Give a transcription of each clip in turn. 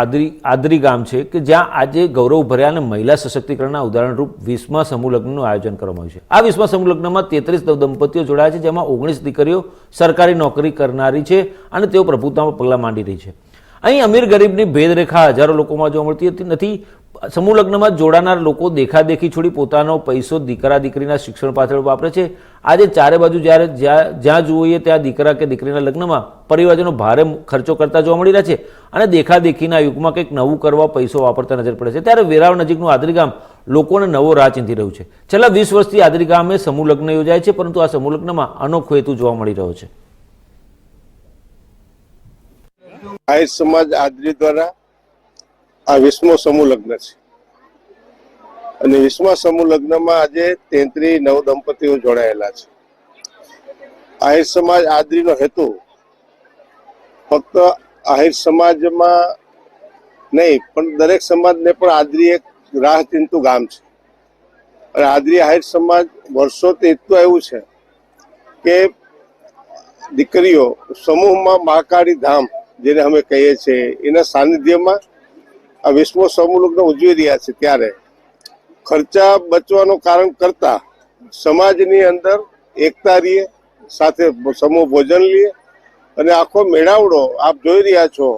આદરી આદરી ગામ છે કે જ્યાં આજે ગૌરવભર્યા અને મહિલા સશક્તિકરણના ઉદાહરણરૂપ વીસમા સમૂહ લગ્નનું આયોજન કરવામાં આવ્યું છે. આ વીસમા સમૂહ લગ્નમાં તેત્રીસ દંપતીઓ જોડાયા છે, જેમાં ઓગણીસ દીકરીઓ સરકારી નોકરી કરનારી છે અને તેઓ પ્રભુતામાં પગલાં માંડી રહી છે. અહીં અમીર ગરીબની ભેદરેખા હજારો લોકોમાં જોવા મળતી નથી સમૂહ લગ્નમાં જોડાનાર લોકો દેખાદેખી છોડી પોતાનો પૈસો દીકરા દીકરીના શિક્ષણ પાછળ વાપરે છે. આજે ચારે બાજુ જ્યારે જ્યાં જોઈએ ત્યાં દીકરા કે દીકરીના લગ્નમાં પરિવારજનો ભારે ખર્ચો કરતા જોવા મળી રહ્યા છે અને દેખાદેખીના યુગમાં કંઈક નવું કરવા પૈસો વાપરતા નજર પડે છે. ત્યારે વેરાવ નજીકનું આદરી ગામ લોકોને નવો રાહ ચીંધી રહ્યું છે. છેલ્લા વીસ વર્ષથી આદરી ગામે સમૂહ લગ્ન યોજાય છે, પરંતુ આ સમૂહ લગ્નમાં અનોખો હેતુ જોવા મળી રહ્યો છે. સમાજ આદરી દ્વારા આ વિશ્વ સમૂહ લગ્ન છે. અને વિશ્વ સમૂહ લગ્નમાં આજે તેત્રી નવ દંપતીઓ જોડાયેલા છે. આહિર સમાજ આદરીનો હેતુ ફક્ત આહિર સમાજમાં નહીં, પણ દરેક સમાજને પણ આદરી એક રાહ ચિંતું ગામ છે. અને આદરી આહિર સમાજ વર્ષોથી એટલું આવ્યું છે કે દીકરીઓ સમૂહમાં મહાકાળી ધામ જેને અમે કહીએ છીએ, એના સાનિધ્યમાં આ વિશ્વ સમૂહ લગ્ન ઉજવી રહ્યા છે ત્યારે ખર્ચા બચવાનું કારણ કરતા સમાજની અંદર એકતા રહીએ સાથે સમૂહ ભોજન લઈએ અને આખો મેળાવડો આપ જોઈ રહ્યા છો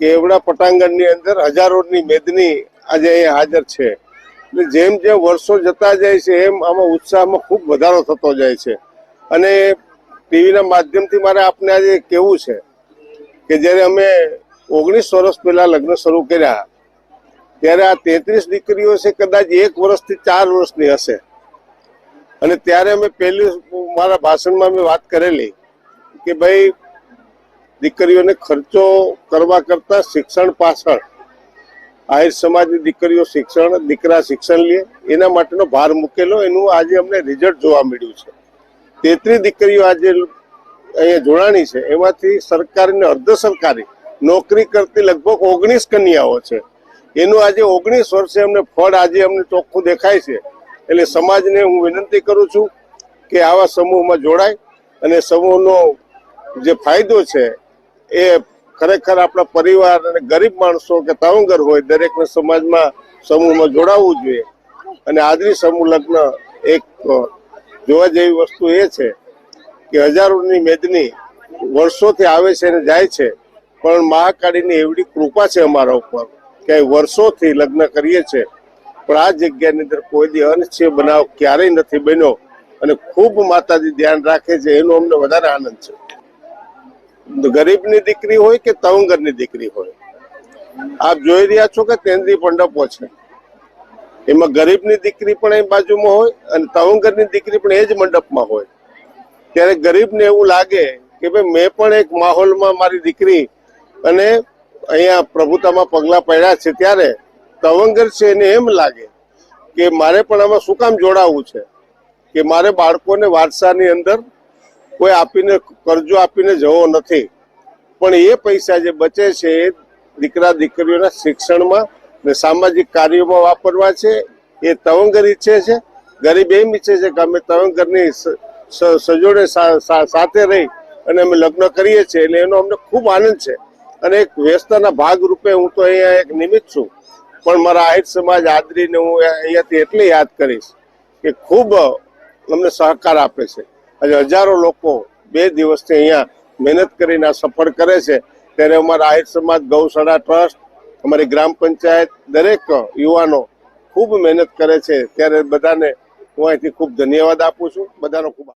કે એવડા પટાંગણની અંદર હજારોની મેદની આજે અહીંયા હાજર છે. એટલે જેમ જેમ વર્ષો જતા જાય છે, એમ આમાં ઉત્સાહમાં ખૂબ વધારો થતો જાય છે. અને ટીવીના માધ્યમથી મારે આપને આજે કેવું છે કે જ્યારે અમે ઓગણીસ વર્ષ પહેલાં લગ્ન શરૂ કર્યા ત્યારે આ તેત્રીસ દીકરીઓ છે કદાચ એક વર્ષથી ચાર વર્ષની હશે. અને ત્યારે અમે પહેલી મારા ભાષણમાં મેં વાત કરેલી કે ભાઈ, દીકરીઓને ખર્ચો કરવા કરતાં શિક્ષણ પાછળ, આહિર સમાજની દીકરીઓ શિક્ષણ, દીકરા શિક્ષણ લે, એના માટેનો ભાર મૂકેલો. એનું આજે અમને રિઝલ્ટ જોવા મળ્યું છે. તેત્રીસ દીકરીઓ આજે અહીંયા જોડાણી છે. એમાંથી સરકારી અને અર્ધ સરકારી નોકરી કરતી લગભગ ઓગણીસ કન્યાઓ છે. એનું આજે ઓગણીસ વર્ષે અમને ફળ આજે અમને ચોખ્ખું દેખાય છે. એટલે સમાજને હું વિનંતી કરું છું કે આવા સમૂહમાં જોડાય અને સમૂહનો જે ફાયદો છે એ ખરેખર આપણા પરિવાર અને ગરીબ માણસો કે તાવંગર હોય દરેકને સમાજમાં સમૂહમાં જોડાવવું જોઈએ. અને આજની સમૂહ લગ્ન એક જોવા જેવી વસ્તુ એ છે કે હજારોની મેદની વર્ષોથી આવે છે અને જાય છે. પણ મહાકાળીની એવડી કૃપા છે અમારા ઉપર. કે વર્ષોથી લગ્ન કરીએ છે, પણ આ જગ્યાની અંદર કોઈ દી અનિચ્છીય બનાવ ક્યારેય નથી બન્યો. અને ખૂબ માતાજી ધ્યાન રાખે છે, એનો અમને વધારે આનંદ છે. ગરીબની દીકરી હોય કે તવંગરની દીકરી હોય? આપ જોઈ રહ્યા છો કે તેંદી મંડપો છે. એમાં ગરીબની દીકરી પણ એ બાજુમાં હોય અને તવંગરની દીકરી પણ એ જ મંડપમાં હોય. ત્યારે ગરીબને એવું લાગે કે ભાઈ મેં પણ એક માહોલમાં મારી દીકરી અને અહીંયા પ્રભુતામાં પગલાં પડ્યા છે ત્યારે તવંગર છે એને એમ લાગે કે મારે પણ આમાં શું કામ જોડાવવું છે? કે મારે બાળકોને વારસાની અંદર કોઈ આપીને કરજો આપીને જવો નથી. પણ એ પૈસા જે બચે છે એ દીકરા દીકરીઓના શિક્ષણમાં ને સામાજિક કાર્યોમાં વાપરવા છે, એ તવંગર ઈચ્છે છે, ગરીબ એમ ઈચ્છે છે કે અમે તવંગરની સજોડે સાથે રહી અને અમે લગ્ન કરીએ છીએ. એટલે એનો અમને ખૂબ આનંદ છે. અને એક વ્યવસ્થાના ભાગ રૂપે હું તો અહીંયા એક નિમિત્ત છું. પણ મારા આહિર સમાજ આદરીને હું અહીંયાથી એટલે યાદ કરીશ કે ખૂબ અમને સહકાર આપે છે. આજે હજારો લોકો બે દિવસથી અહીંયા મહેનત કરીને આ સફળ કરે છે. ત્યારે અમારા આહિર સમાજ, ગૌશાળા ટ્રસ્ટ, અમારી ગ્રામ પંચાયત, દરેક યુવાનો ખૂબ મહેનત કરે છે. ત્યારે બધાને હું અહીંથી ખૂબ ધન્યવાદ આપું છું. બધાનો ખૂબ